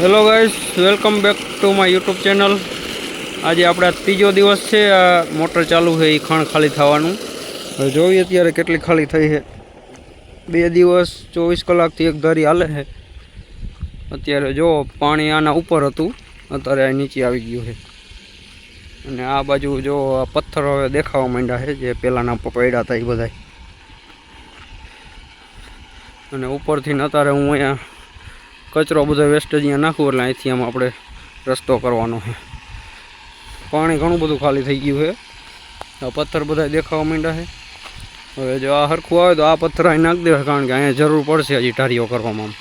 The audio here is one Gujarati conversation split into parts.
Hello guys welcome back to my YouTube channel આજે આપણા ત્રીજો દિવસ છે, આ મોટર ચાલુ છે એ ખાણ ખાલી થવાનું. હવે જોઈએ અત્યારે કેટલી ખાલી થઈ છે. બે દિવસ, ચોવીસ કલાકથી એક ધારી હાલે છે. અત્યારે જો પાણી આના ઉપર હતું, અત્યારે નીચે આવી ગયું છે. અને આ બાજુ જો આ પથ્થર હવે દેખાવા માંડ્યા છે, જે પહેલાંના પડ્યા હતા એ બધાય. અને ઉપરથી અત્યારે હું અહીંયા કચરો બધો વેસ્ટ અહીંયા નાખવું એટલે અહીંથી આમ આપણે રસ્તો કરવાનો છે. પાણી ઘણું બધું ખાલી થઈ ગયું છે. આ પથ્થર બધા દેખાવા માંડ્યા છે. હવે જો આ હરખું આવે તો આ પથ્થર અહીં નાખી દેવા કારણ કે અહીંયા જરૂર પડશે હજી ઢારીઓ કરવામાં.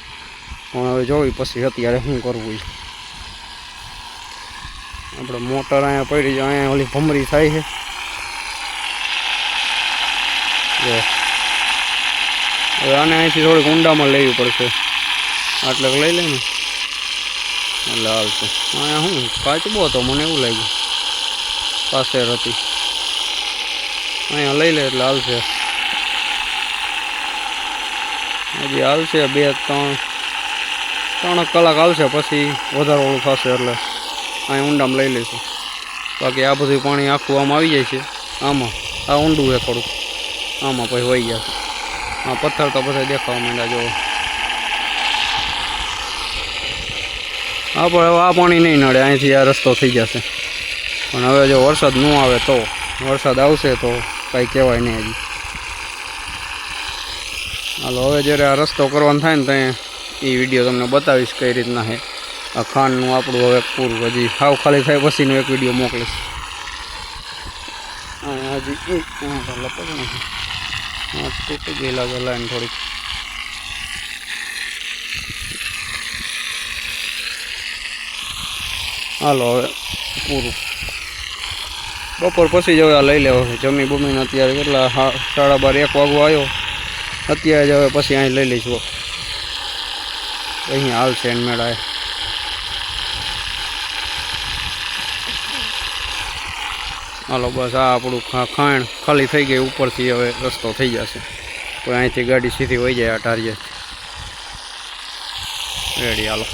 પણ હવે જોવી પછી અત્યારે શું કરવું ઈ. આપણે મોટર અહીંયા પડી છે અહીંયા ઓલી ભમરી થાય છે. હવે આને અહીંથી થોડીક ઊંડામાં લેવી પડશે. આટલે લઈ લે ને એટલે હાલશે અહીંયા શું કાચબો હતો, મને એવું લાગ્યું. પાસેર હતી. અહીંયા લઈ લે એટલે હાલશે હજી હાલશે બે, ત્રણ ત્રણ કલાક હાલશે પછી વધારે ઓળું થશે એટલે અહીં ઊંડામાં લઈ લઈશું. બાકી આ બધું પાણી આખું આમાં આવી જાય છે. આમાં. આ ઊંડું છે થોડુંક આમાં પછી વહી જશે આ પથ્થર તો બધા દેખાવા માંડ્યા, જો. હા, પણ હવે આ પાણી નહીં નડે, અહીંથી આ રસ્તો થઈ જશે. પણ હવે જો વરસાદ ન આવે તો, વરસાદ આવશે તો કાંઈ કહેવાય નહીં હજી. હાલો, હવે જ્યારે આ રસ્તો કરવાનો થાય ને ત્યાં એ વીડિયો તમને બતાવીશ કઈ રીતના છે. આ ખાંડનું આપણું હવે પૂરું, હજી હાવ ખાલી થાય, પછીનો એક વીડિયો મોકલીશ. હજી લપક નથી તૂટી ગયેલા લાઈન થોડીક. હાલો, હવે પૂરું. બપોર પછી જ આ લઈ લેવો જમી બમીને અત્યારે કેટલા સાડા બાર, એક વાગવા આવ્યો. અત્યારે જ હવે પછી અહીં લઈ લઈશું. અહીં હાલશે એન મેળાએ. હાલો, બસ આ આપણું ખાણ ખાલી થઈ ગઈ. ઉપરથી હવે રસ્તો થઈ જશે. કોઈ અહીંથી ગાડી સીધી વહી જાય અઢારીએ રેડી, હાલો.